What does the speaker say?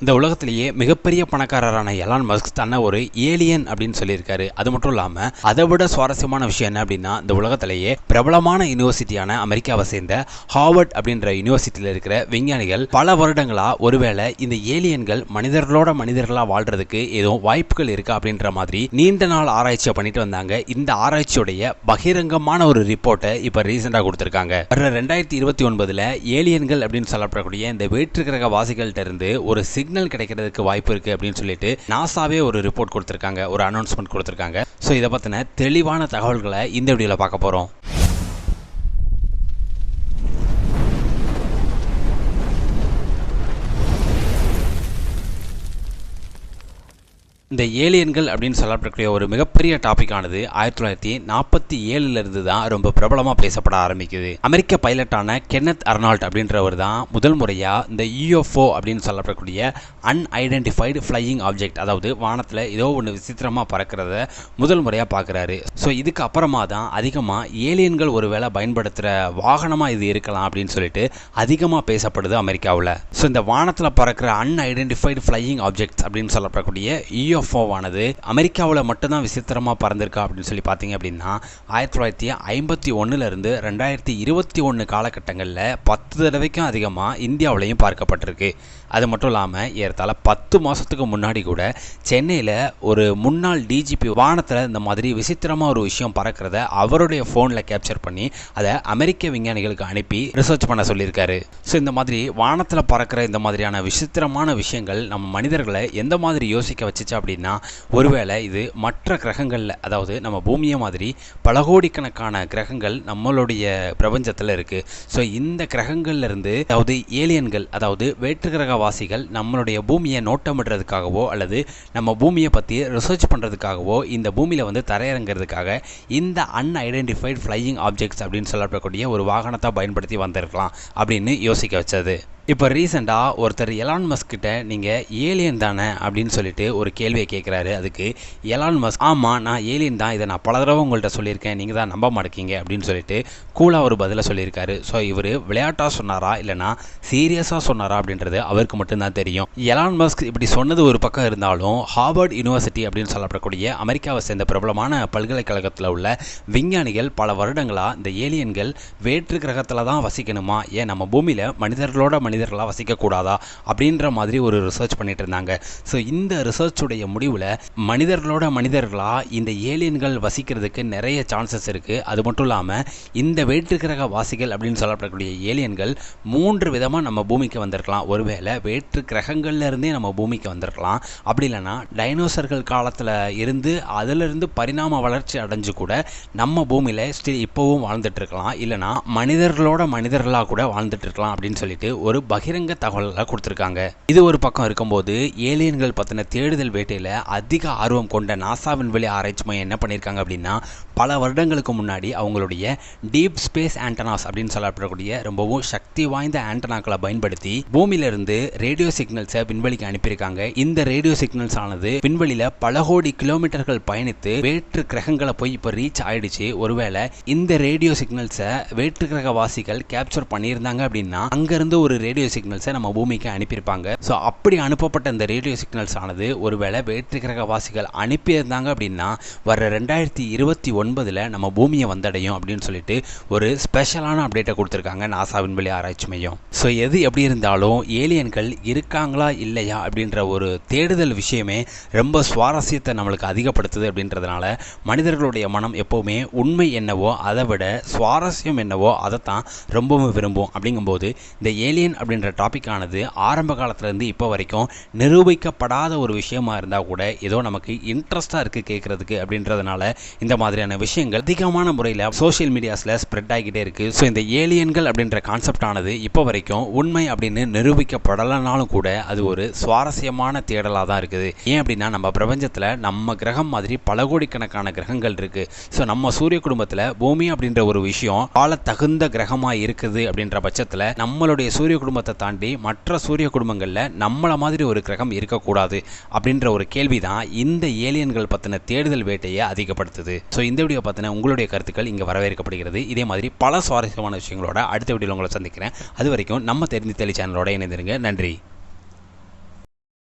இந்த உலகத்திலேயே மிகப்பெரிய பணக்காரரான எலான் மஸ்க் தன்னை ஒரு ஏலியன் அப்படின்னு சொல்லியிருக்காரு. அது மட்டும் இல்லாமல் அதை விட சுவாரஸ்யமான விஷயம் என்ன அப்படின்னா இந்த உலகத்திலேயே பிரபலமான யூனிவர்சிட்டியான அமெரிக்காவை சேர்ந்த ஹார்வர்ட் அப்படின்ற யூனிவர்சிட்டியில் இருக்கிற விஞ்ஞானிகள் பல வருடங்களாக ஒருவேளை இந்த ஏலியன்கள் மனிதர்களோட மனிதர்களாக வாழ்றதுக்கு ஏதோ வாய்ப்புகள் இருக்கா அப்படின்ற மாதிரி நீண்ட நாள் ஆராய்ச்சியை பண்ணிட்டு வந்தாங்க. இந்த ஆராய்ச்சியுடைய பகிரங்கமான ஒரு ரிப்போர்ட்டை இப்போ ரீசெண்டாக கொடுத்துருக்காங்க. வர ரெண்டாயிரத்தி இருபத்தி ஒன்பதில் ஏலியன்கள் அப்படின்னு சொல்லப்படக்கூடிய இந்த வேற்று கிரக வாசிகள்கிட்ட இருந்து ஒரு சிக்னல் கிடைக்கிறதுக்கு வாய்ப்பு இருக்குது அப்படின்னு சொல்லிட்டு நாசாவே ஒரு ரிப்போர்ட் கொடுத்துருக்காங்க ஒரு அனௌன்ஸ்மெண்ட் கொடுத்துருக்காங்க. ஸோ இதை பற்றின தெளிவான தகவல்களை இந்த வீடியோவில் பார்க்க போகிறோம் இந்த ஏலியன்கள் அப்படின்னு சொல்லப்படக்கூடிய ஒரு மிகப்பெரிய டாபிக்கானது ஆயிரத்தி தொள்ளாயிரத்தி நாற்பத்தி ஏழுலேருந்து தான் ரொம்ப பிரபலமாக பேசப்பட ஆரம்பிக்குது. அமெரிக்க பைலட்டான கென்னத் அர்னால்ட் அப்படின்றவர் தான் முதல் முறையாக இந்த யூஎஃப்ஓ அப்படின்னு சொல்லப்படக்கூடிய அன்ஐடென்டிஃபைடு ஃப்ளையிங் ஆப்ஜெக்ட் அதாவது வானத்தில் ஏதோ ஒன்று விசித்திரமாக பறக்கிறத முதல் முறையாக பார்க்குறாரு ஸோ இதுக்கு அப்புறமா தான் அதிகமாக ஏலியன்கள் ஒருவேளை பயன்படுத்துகிற வாகனமாக இது இருக்கலாம் அப்படின்னு சொல்லிட்டு அதிகமாக பேசப்படுது அமெரிக்காவில். ஸோ இந்த வானத்தில் பறக்கிற அன்ஐடென்டிஃபைடு ஃப்ளையிங் ஆப்ஜெக்ட்ஸ் அப்படின்னு சொல்லப்படக்கூடிய யூஎஃப்ஓவானது அமெரிக்காவில் மட்டும்தான் விசித்திரமாக பறந்திருக்கா அப்படின்னு சொல்லி பார்த்தீங்க அப்படின்னா ஆயிரத்தி தொள்ளாயிரத்தி ஐம்பத்தி ஒன்றுலேருந்து ரெண்டாயிரத்தி இருபத்தி ஒன்று காலகட்டங்களில் பத்து தடவைக்கும் அதிகமாக இந்தியாவிலையும் பார்க்கப்பட்டிருக்கு. அது மட்டும் இல்லாமல் ஏறத்தாழ பத்து மாதத்துக்கு முன்னாடி கூட சென்னையில் ஒரு முன்னாள் டிஜிபி வானத்தில் இந்த மாதிரி விசித்திரமாக ஒரு விஷயம் பறக்கிறத அவருடைய ஃபோனில் கேப்சர் பண்ணி அதை அமெரிக்க விஞ்ஞானிகளுக்கு அனுப்பி ரிசர்ச் பண்ண சொல்லியிருக்காரு. ஸோ இந்த மாதிரி வானத்தில் பறக்கிற இந்த மாதிரியான விசித்திரமான விஷயங்கள் நம்ம மனிதர்களை எந்த மாதிரி யோசிக்க வச்சுச்சு அப்படின்னா ஒருவேளை இது மற்ற கிரகங்களில் அதாவது நம்ம பூமியை மாதிரி பல கோடிக்கணக்கான கிரகங்கள் நம்மளுடைய பிரபஞ்சத்தில் இருக்குது ஸோ இந்த கிரகங்கள்லேருந்து அதாவது ஏலியன்கள் அதாவது வேற்று கிரகவாசிகள் நம்மளுடைய பூமியை நோட்டமிடுறதுக்காகவோ அல்லது நம்ம பூமியை பற்றி ரிசர்ச் பண்ணுறதுக்காகவோ இந்த பூமியில் வந்து தரையிறங்கிறதுக்காக இந்த அன்ஐடென்டிஃபைட் ஃப்ளையிங் ஆப்ஜெக்ட்ஸ் அப்படின்னு சொல்லப்படக்கூடிய ஒரு வாகனத்தை பயன்படுத்தி வந்திருக்கலாம் அப்படின்னு யோசிக்க வச்சது. இப்போ ரீசெண்டாக ஒருத்தர் எலான் மஸ்கிட்ட நீங்கள் ஏலியன் தானே? அப்படின்னு சொல்லிட்டு ஒரு கேள்வியை கேட்குறாரு அதுக்கு எலான் மஸ்க் ஆமாம் நான் ஏலியன் தான். இதை நான் பல தடவை உங்கள்கிட்ட சொல்லியிருக்கேன். நீங்கள் தான் நம்ப மாட்டேங்க. அப்படின்னு சொல்லிட்டு கூலாக ஒரு பதிலை சொல்லியிருக்காரு. ஸோ இவர் விளையாட்டாக சொன்னாரா? இல்லைனா சீரியஸாக சொன்னாரா? அப்படின்றது அவருக்கு மட்டும்தான் தெரியும். எலான் மஸ்க் இப்படி சொன்னது ஒரு பக்கம் இருந்தாலும் ஹார்வர்ட் யூனிவர்சிட்டி அப்படின்னு சொல்லப்படக்கூடிய அமெரிக்காவை சேர்ந்த பிரபலமான பல்கலைக்கழகத்தில் உள்ள விஞ்ஞானிகள் பல வருடங்களாக இந்த ஏலியன்கள் வேற்று கிரகத்தில் தான் வசிக்கணுமா? ஏன் நம்ம பூமியில் மனிதர்களோட மனிதர்களாக வசிக்கக்கூடாதா அப்படின்ற மாதிரி ஒரு ரிசர்ச் பண்ணிட்டு இருந்தாங்க ஸோ இந்த ரிசர்ச்சுடைய முடிவில் மனிதர்களோட மனிதர்களாக இந்த ஏலியன்கள் வசிக்கிறதுக்கு நிறைய சான்சஸ் இருக்குது அது மட்டும் இல்லாமல் இந்த வேற்றுக்கிரக வாசிகள் அப்படின்னு சொல்லப்படக்கூடிய ஏலியன்கள் மூன்று விதமாக நம்ம பூமிக்கு வந்திருக்கலாம். ஒருவேளை வேற்று கிரகங்கள்லேருந்தே நம்ம பூமிக்கு வந்திருக்கலாம். அப்படி இல்லைன்னா டைனோசர்கள் காலத்தில் இருந்து அதிலிருந்து பரிணாம வளர்ச்சி அடைஞ்சு கூட நம்ம பூமியில் ஸ்டில் இப்போவும் வாழ்ந்துட்டு இருக்கலாம். இல்லைனா மனிதர்களோட மனிதர்களாக கூட வாழ்ந்துட்டு இருக்கலாம் அப்படின்னு சொல்லிட்டு ஒரு பகிரங்க தகவல்களை கொடுத்துருக்காங்க. இது ஒரு பக்கம் இருக்கும்போது ஏலியன்கள் பற்றின தேடுதல் வேட்டையில் அதிக ஆர்வம் கொண்ட நாசாவின் வெளி ஆராய்ச்சி மையம் என்ன பண்ணியிருக்காங்க அப்படின்னா பல வருடங்களுக்கு முன்னாடி அவங்களுடைய டீப் ஸ்பேஸ் ஆண்டனாஸ் அப்படின்னு சொல்லப்படக்கூடிய ரொம்பவும் சக்தி வாய்ந்த ஆண்டனாக்களை பயன்படுத்தி பூமியிலிருந்து ரேடியோ சிக்னல்ஸை விண்வெளிக்கு அனுப்பியிருக்காங்க. இந்த ரேடியோ சிக்னல்ஸ் ஆனது விண்வெளியில் பல கோடி கிலோமீட்டர்கள் பயணித்து வேற்று கிரகங்களை போய் இப்போ ரீச் ஆயிடுச்சு. ஒருவேளை இந்த ரேடியோ சிக்னல்ஸை வேற்று கிரக வாசிகள் கேப்சர் பண்ணியிருந்தாங்க அப்படின்னா அங்கிருந்து ஒரு ரேடியோ ரேடியோ சிக்னல்ஸை நம்ம பூமிக்கு அனுப்பியிருப்பாங்க. ஸோ அப்படி அனுப்பப்பட்ட இந்த ரேடியோ சிக்னல்ஸ் ஆனது ஒருவேளை வேற்று கிரகவாசிகள் அனுப்பியிருந்தாங்க அப்படின்னா வர ரெண்டாயிரத்தி இருபத்தி ஒன்பதில் நம்ம பூமியை வந்தடையும் அப்படின்னு சொல்லிட்டு ஒரு ஸ்பெஷலான அப்டேட்டை கொடுத்துருக்காங்க நாசா விண்வெளி ஆராய்ச்சி மையம். ஸோ எது எப்படி இருந்தாலும் ஏலியன்கள் இருக்காங்களா இல்லையா அப்படின்ற ஒரு தேடுதல் விஷயமே ரொம்ப சுவாரஸ்யத்தை நம்மளுக்கு அதிகப்படுத்துது அப்படின்றதுனால மனிதர்களுடைய மனம் எப்போவுமே உண்மை என்னவோ அதை விட சுவாரஸ்யம் என்னவோ அதை தான் ரொம்பவும் விரும்பும். அப்படிங்கும்போது இந்த ஏலியன் அப்படின்ற டாப்பிக்கானது ஆரம்ப காலத்துலேருந்து இப்போ வரைக்கும் நிரூபிக்கப்படாத ஒரு விஷயமா இருந்தால் கூட ஏதோ நமக்கு இன்ட்ரெஸ்டாக இருக்குது கேட்குறதுக்கு அப்படின்றதுனால இந்த மாதிரியான விஷயங்கள் அதிகமான முறையில் சோஷியல் மீடியாஸில் ஸ்ப்ரெட் ஆகிட்டே இருக்குது ஸோ இந்த ஏலியன்கள் அப்படின்ற கான்செப்ட் ஆனது இப்போ வரைக்கும் உண்மை அப்படின்னு நிரூபிக்கப்படலைனாலும் கூட அது ஒரு சுவாரஸ்யமான தேடலாக தான் இருக்குது. ஏன் அப்படின்னா நம்ம பிரபஞ்சத்தில் நம்ம கிரகம் மாதிரி பல கோடிக்கணக்கான கிரகங்கள் இருக்குது ஸோ நம்ம சூரிய குடும்பத்தில் பூமி அப்படின்ற ஒரு விஷயம் வாழ தகுந்த கிரகமாக இருக்குது அப்படின்ற பட்சத்தில் நம்மளுடைய சூரிய குடும்பம் குடும்பத்தை தாண்டி மற்ற சூரிய குடும்பங்களில் நம்மளை மாதிரி ஒரு கிரகம் இருக்கக்கூடாது அப்படின்ற ஒரு கேள்வி தான் இந்த ஏலியன்கள் பற்றின தேடுதல் வேட்டையை அதிகப்படுத்துது. ஸோ இந்த வீடியோ பற்றின உங்களுடைய கருத்துக்கள் இங்கே வரவேற்கப்படுகிறது. இதே மாதிரி பல சுவாரஸ்யமான விஷயங்களோட அடுத்த வீடியோவில் உங்களை சந்திக்கிறேன். அது வரைக்கும் நம்ம தெரிந்து தெளி சேனலோட இணைந்திருங்க. நன்றி.